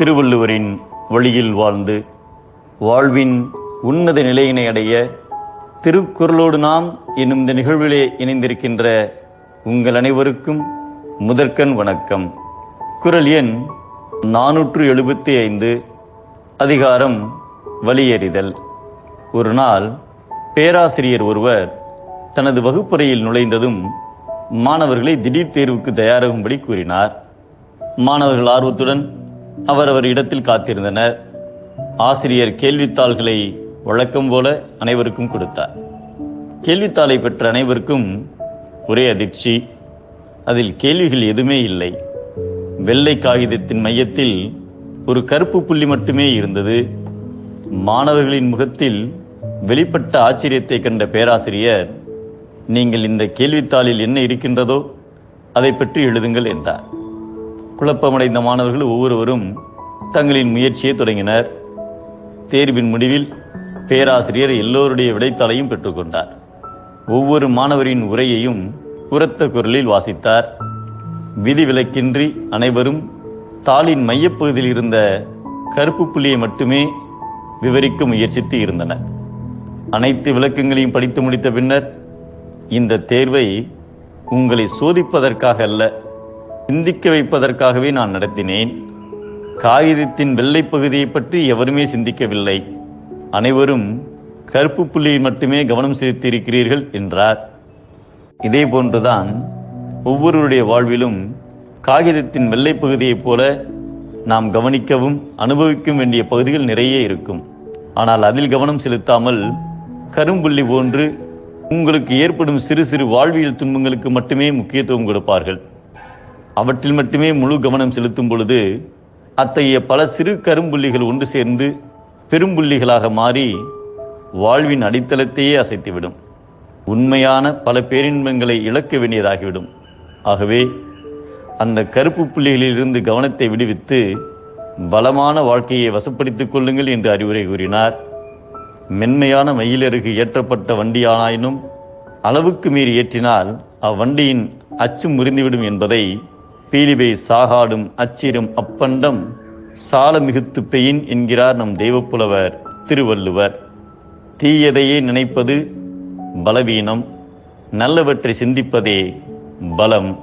திருவள்ளுவரின் வழியில் வாழ்ந்து வாழ்வின் உன்னத நிலையினை அடைய திருக்குறளோடு நாம் என்னும் இந்த நிகழ்விலே இணைந்திருக்கின்ற உங்கள் அனைவருக்கும் முதற்கண் வணக்கம். குரல் எண் நானூற்று எழுபத்தி ஐந்து அதிகாரம் வலியேறிதல். ஒரு நாள் பேராசிரியர் ஒருவர் தனது வகுப்பறையில் நுழைந்ததும் மாணவர்களை திடீர் தேர்வுக்கு தயாராகும்படி கூறினார். மாணவர்கள் ஆர்வத்துடன் அவரவர் இடத்தில் காத்திருந்தனர். ஆசிரியர் கேள்வித்தாள்களை வழக்கம் போல அனைவருக்கும் கொடுத்தார். கேள்வித்தாளை பெற்ற அனைவருக்கும் ஒரே அதிர்ச்சி. அதில் கேள்விகள் எதுவுமே இல்லை. வெள்ளை காகிதத்தின் மையத்தில் ஒரு கருப்பு புள்ளி மட்டுமே இருந்தது. மாணவர்களின் முகத்தில் வெளிப்பட்ட ஆச்சரியத்தை கண்ட பேராசிரியர் நீங்கள் இந்த கேள்வித்தாளில் என்ன இருக்கின்றதோ அதை பற்றி எழுதுங்கள் என்றார். குழப்பமடைந்த மாணவர்கள் ஒவ்வொருவரும் தங்களின் முயற்சியை தொடங்கினர். தேர்வின் முடிவில் பேராசிரியர் எல்லோருடைய விடைத்தாளையும் பெற்றுக்கொண்டார் ஒவ்வொரு மாணவரின் உரையையும் உரத்த குரலில் வாசித்தார். விதிவிலக்கின்றி அனைவரும் தாளின் மையப்பகுதியில் இருந்த கருப்பு புள்ளியை மட்டுமே விவரிக்க முயற்சித்து இருந்தனர். அனைத்து விளக்கங்களையும் படித்து முடித்த பின்னர் இந்த தேர்வை உங்களை சோதிப்பதற்காக அல்ல சிந்திக்க வைப்பதற்காகவே நான் நடத்தினேன். காகிதத்தின் வெள்ளை பகுதியை பற்றி எவருமே சிந்திக்கவில்லை. அனைவரும் கருப்பு புள்ளியில் மட்டுமே கவனம் செலுத்தியிருக்கிறீர்கள் என்றார். இதே போன்றுதான் ஒவ்வொருவருடைய வாழ்விலும் காகிதத்தின் வெள்ளை பகுதியைப் போல நாம் கவனிக்கவும் அனுபவிக்கும் வேண்டிய பகுதிகள் நிறைய இருக்கும். ஆனால் அதில் கவனம் செலுத்தாமல் கரும்புள்ளி போன்று உங்களுக்கு ஏற்படும் சிறு சிறு வாழ்வியல் துன்பங்களுக்கு மட்டுமே முக்கியத்துவம் கொடுப்பார்கள். அவற்றில் மட்டுமே முழு கவனம் செலுத்தும் பொழுது அத்தகைய பல சிறு கரும்புள்ளிகள் ஒன்று சேர்ந்து பெரும்புள்ளிகளாக மாறி வாழ்வின் அடித்தளத்தையே அசைத்துவிடும். உண்மையான பல பேரின்பங்களை இழக்க வேண்டியதாகிவிடும். ஆகவே அந்த கருப்பு புள்ளிகளிலிருந்து கவனத்தை விடுவித்து பலமான வாழ்க்கையை வசப்படுத்திக் கொள்ளுங்கள் என்று அறிவுரை கூறினார். மென்மையான மயிலருகு ஏற்றப்பட்ட வண்டியானாயினும் அளவுக்கு மீறி ஏற்றினால் அவ்வண்டியின் அச்சு முறிந்துவிடும் என்பதை பீலிபை சாகாடும் அச்சிரும் அப்பண்டம் சால மிகுத்து பெயின் என்கிறார் நம் தெய்வப்புலவர் திருவள்ளுவர். தீயதையே நினைப்பது பலவீனம் நல்லவற்றை சிந்திப்பதே பலம்.